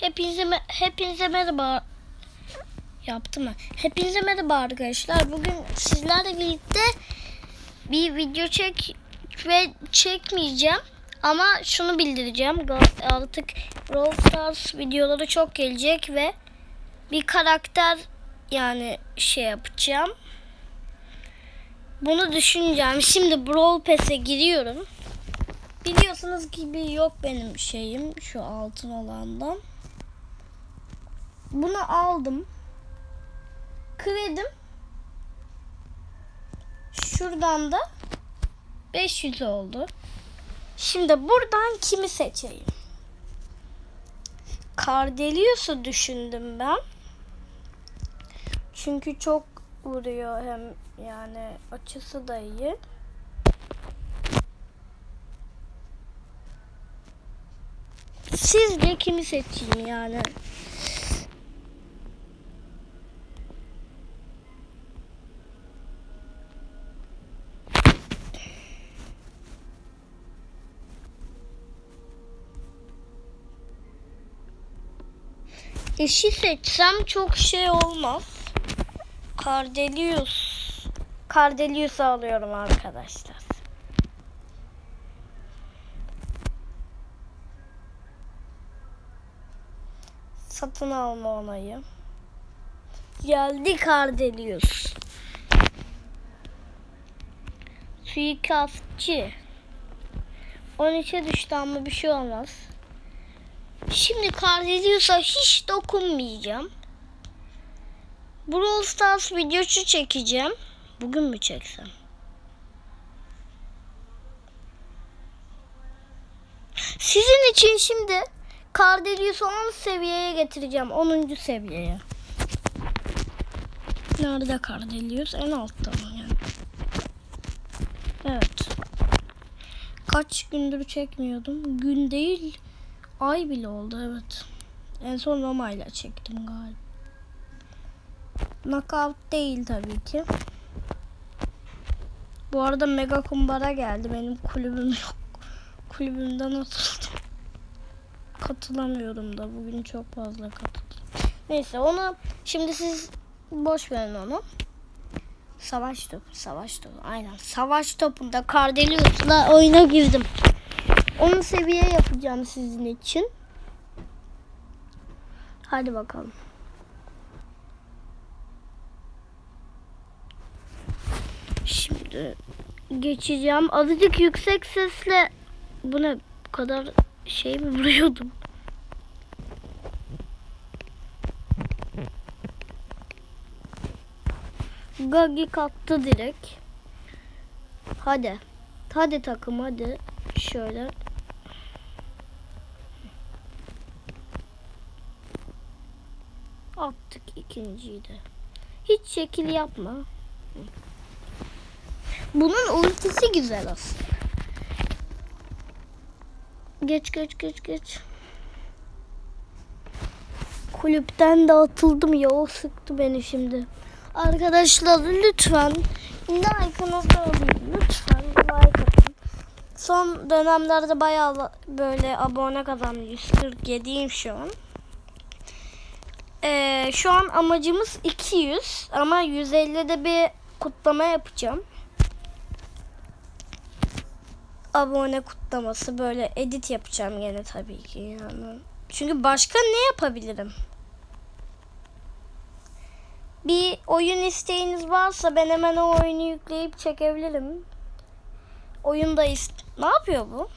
Hepinize hepinize merhaba. Yaptım mı? Hepinize merhaba arkadaşlar. Bugün sizlerle birlikte bir video çek ve çekmeyeceğim. Ama şunu bildireceğim. Artık Brawl Stars videoları çok gelecek ve bir karakter yani şey yapacağım. Bunu düşüneceğim. Şimdi Brawl Pass'e giriyorum. Biliyorsunuz gibi yok benim şeyim şu altın olandan. Bunu aldım. Kredim. Şuradan da 500 oldu. Şimdi buradan kimi seçeyim? Cardelius'u düşündüm ben. Çünkü çok vuruyor hem yani açısı da iyi. Sizce kimi seçeyim yani? Eşi seçsem çok şey olmaz. Cardelius. Cardelius alıyorum arkadaşlar. Satın alma onayı. Geldi Cardelius. Suikastçı. 13'e düştü ama bir şey olmaz. Şimdi Cardelius'a hiç dokunmayacağım. Brawl Stars videosu çekeceğim. Bugün mü çeksem? Sizin için şimdi Cardelius'u 10 seviyeye getireceğim. 10. seviyeye. Nerede Cardelius? En altta mı yani? Evet. Kaç gündür çekmiyordum. Gün değil, ay bile oldu evet. En son Roma ile çektim galiba. Knockout değil tabii ki. Bu arada Mega Kumbara geldi. Benim kulübüm yok. Kulübümden atıldım. Katılamıyorum da. Bugün çok fazla katıldım. Neyse onu şimdi siz boş verin onu. Savaş topu, savaş topu. Aynen. Savaş topunda Cardelius'la oyuna girdim. Onu seviye yapacağım sizin için. Hadi bakalım. Şimdi geçeceğim. Azıcık yüksek sesle buna bu kadar şey mi vuruyordum? Gagi kattı direkt. Hadi. Hadi takım hadi. Şöyle. De. Hiç şekil yapma. Bunun ultisi güzel aslında. Geç geç geç geç. Kulüpten de atıldım ya o sıktı beni şimdi. Arkadaşlar lütfen like'ınızı alayım. Lütfen like atın. Son dönemlerde bayağı böyle abone kazandım. 147'yim şu an. Ee, şu an amacımız 200 ama 150'de bir kutlama yapacağım. Abone kutlaması böyle edit yapacağım yine tabii ki yani. Çünkü başka ne yapabilirim? Bir oyun isteğiniz varsa ben hemen o oyunu yükleyip çekebilirim. Oyunda ist ne yapıyor bu?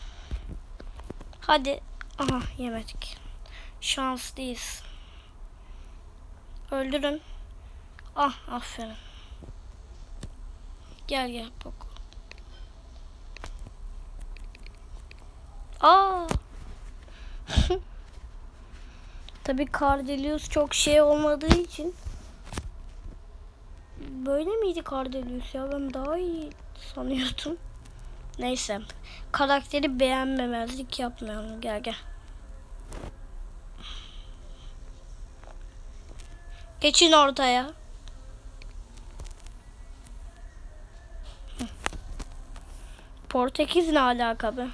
Hadi. Aha yemedik. Şanslıyız. Öldürün. Ah aferin. Gel gel bak. Aa. Tabii Cardelius çok şey olmadığı için. Böyle miydi Cardelius ya? Ben daha iyi sanıyordum. Neyse. Karakteri beğenmemezlik yapmayalım. Gel gel. Geçin ortaya. Portekiz ne alaka be?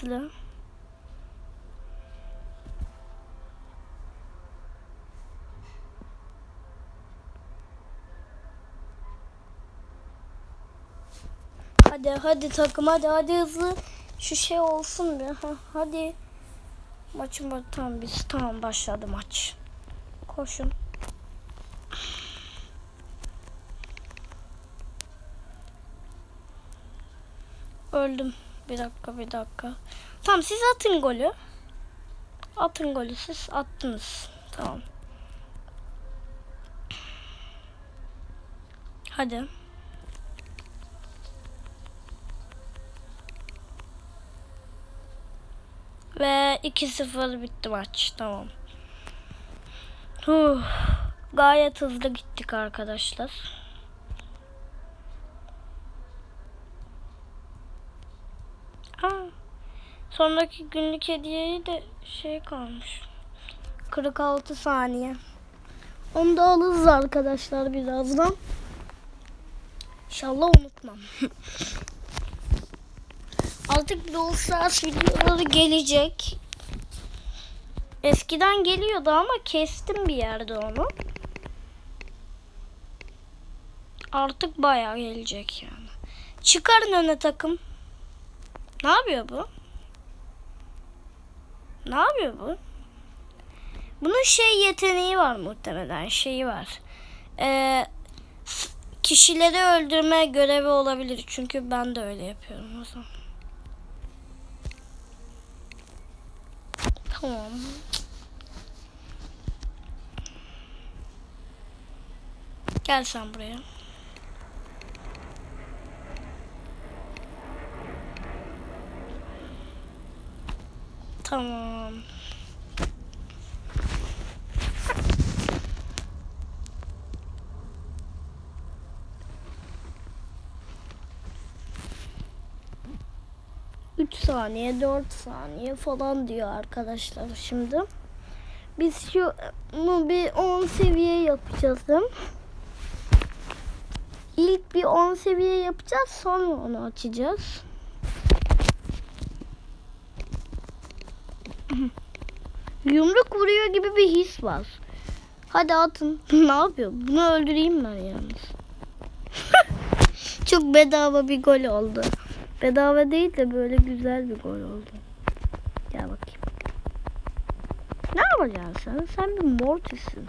Hızlı. Hadi hadi takım hadi hadi hızlı. Şu şey olsun be. Hadi. Maçın tamam biz tamam başladı maç. Koşun. Öldüm. Bir dakika bir dakika. Tamam siz atın golü. Atın golü siz attınız. Tamam. Hadi. Ve 2-0 bitti maç. Tamam. Huh. Gayet hızlı gittik arkadaşlar. Ha. Sonraki günlük hediyeyi de şey kalmış. 46 saniye. Onu da alırız arkadaşlar birazdan. İnşallah unutmam. Artık Brawl Stars videoları gelecek. Eskiden geliyordu ama kestim bir yerde onu. Artık bayağı gelecek yani. Çıkarın öne takım. Ne yapıyor bu? Ne yapıyor bu? Bunun şey yeteneği var muhtemelen. Şeyi var. Ee, kişileri öldürme görevi olabilir. Çünkü ben de öyle yapıyorum o zaman. Tamam. Gel sen buraya. Tamam. Saniye, dört saniye falan diyor arkadaşlar şimdi. Biz şunu bir 10 seviye yapacağız. İlk bir 10 seviye yapacağız sonra onu açacağız. Yumruk vuruyor gibi bir his var. Hadi atın. ne yapıyor? Bunu öldüreyim ben yalnız. Çok bedava bir gol oldu. Bedava değil de böyle güzel bir gol oldu. Gel bakayım. Ne yapacaksın sen? Sen bir mortisin.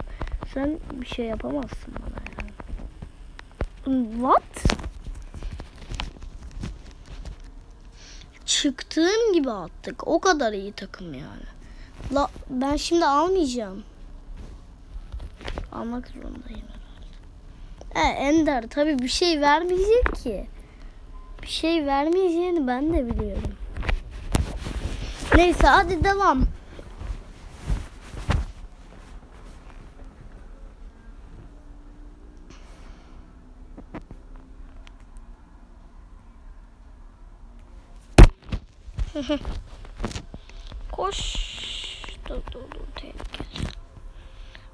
Sen bir şey yapamazsın bana yani. What? Çıktığım gibi attık. O kadar iyi takım yani. La ben şimdi almayacağım. Almak zorundayım. He Ender tabii bir şey vermeyecek ki. Bir şey vermeyeceğini ben de biliyorum. Neyse hadi devam. Koş. Dur dur dur tehlikeli.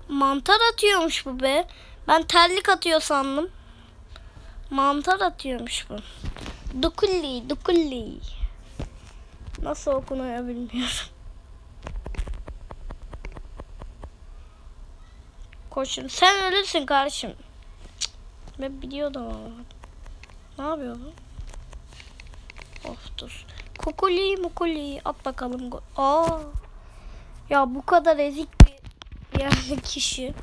Mantar atıyormuş bu be. Ben terlik atıyor sandım. Mantar atıyormuş bu. Dukulli, dukulli. Nasıl okunuyor bilmiyorum. Koşun. Sen ölürsün kardeşim. Ben biliyordum ama. Ne yapıyor bu? Of dur. Kukuli mukuli. At bakalım. Aa. Ya bu kadar ezik bir yani kişi.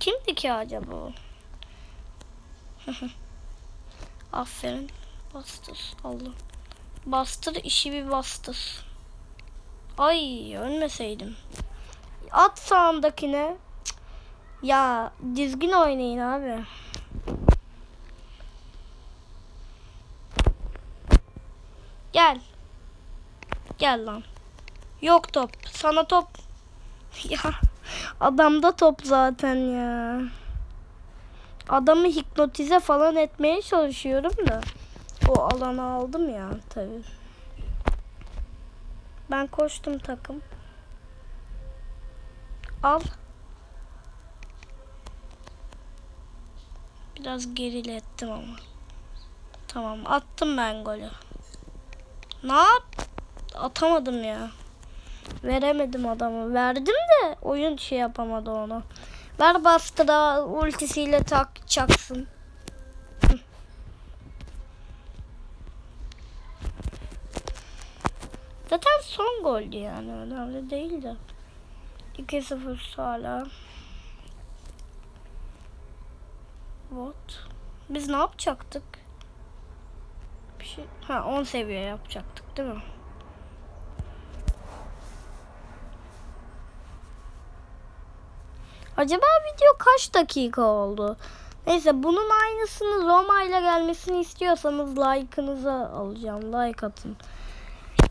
Kimdi ki acaba o? Aferin. Bastır. Allah. Bastır işi bir bastır. Ay ölmeseydim. At sağındakine. Cık. Ya düzgün oynayın abi. Gel. Gel lan. Yok top. Sana top. Ya adamda top zaten ya. Adamı hipnotize falan etmeye çalışıyorum da. O alanı aldım ya tabii. Ben koştum takım. Al. Biraz gerilettim ama. Tamam attım ben golü. Ne yap? Atamadım ya. Veremedim adamı. Verdim de oyun şey yapamadı onu. Ver bastıra ultisiyle tak çaksın. Zaten son goldü yani önemli değil de. 2-0 hala. What? Biz ne yapacaktık? Bir şey... Ha 10 seviye yapacaktık değil mi? Acaba video kaç dakika oldu? Neyse bunun aynısını Roma ile gelmesini istiyorsanız like'ınızı alacağım. Like atın.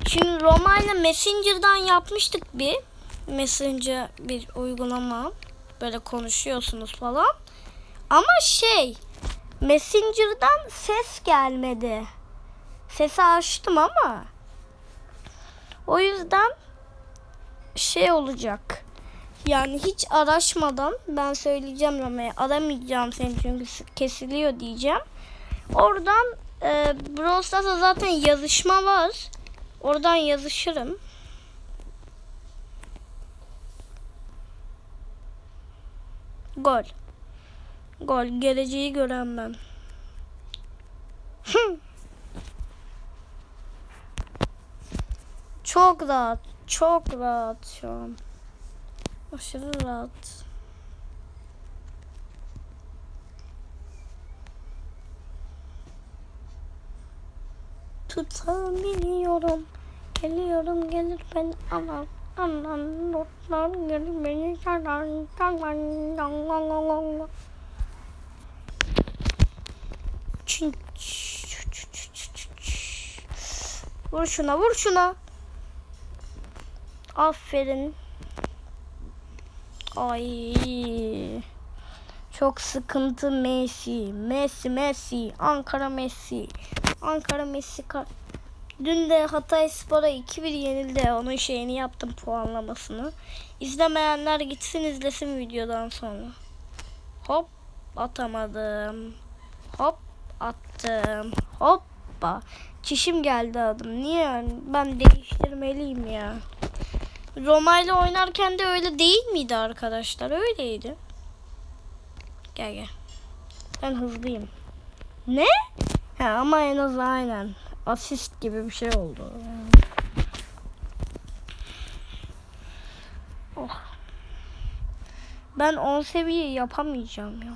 Şimdi Roma ile Messenger'dan yapmıştık bir. Messenger bir uygulama. Böyle konuşuyorsunuz falan. Ama şey Messenger'dan ses gelmedi. Sesi açtım ama o yüzden şey olacak. Yani hiç araşmadan ben söyleyeceğim Roma'ya aramayacağım seni çünkü kesiliyor diyeceğim. Oradan e, Brawl Stars'ta zaten yazışma var. Oradan yazışırım. Gol. Gol. Geleceği gören ben. çok rahat. Çok rahat şu an. Aşırı rahat. Tutamıyorum. Geliyorum gelir ben alan. Alan notlar gelir beni sarar. Çin- Vur şuna vur şuna. Aferin. Ay. Çok sıkıntı Messi. Messi Messi. Ankara Messi. Ankara Messi. ka- Dün de Hatay Spor'a 2-1 yenildi. Onun şeyini yaptım puanlamasını. İzlemeyenler gitsin izlesin videodan sonra. Hop atamadım. Hop attım. Hoppa. Çişim geldi adım. Niye? Ben değiştirmeliyim ya. Roma ile oynarken de öyle değil miydi arkadaşlar? Öyleydi. Gel gel. Ben hızlıyım. Ne? Ha, ama en az aynen. Asist gibi bir şey oldu. Oh. Ben 10 seviye yapamayacağım ya.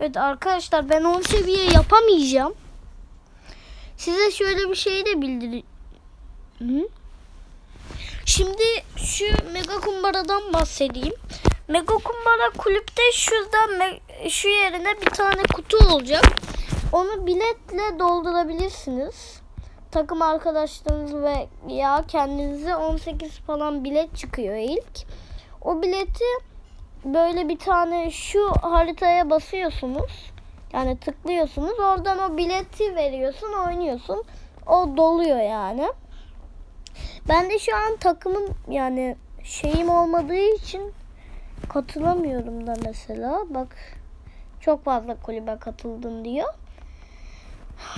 Evet arkadaşlar ben 10 seviye yapamayacağım. Size şöyle bir şey de bildireyim. Şimdi şu mega kumbaradan bahsedeyim. Mega kumbara kulüpte şurada şu yerine bir tane kutu olacak. Onu biletle doldurabilirsiniz. Takım arkadaşlarınız ve ya kendinize 18 falan bilet çıkıyor ilk. O bileti böyle bir tane şu haritaya basıyorsunuz. Yani tıklıyorsunuz. Oradan o bileti veriyorsun, oynuyorsun. O doluyor yani. Ben de şu an takımım yani şeyim olmadığı için katılamıyorum da mesela. Bak çok fazla kulübe katıldın diyor.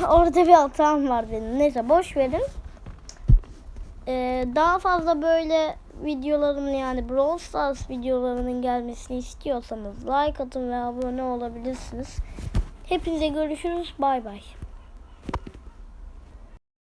Orada bir hatam var benim. Neyse boş verin. Ee, daha fazla böyle videolarımın yani Brawl Stars videolarının gelmesini istiyorsanız like atın ve abone olabilirsiniz. Hepinize görüşürüz. Bay bay.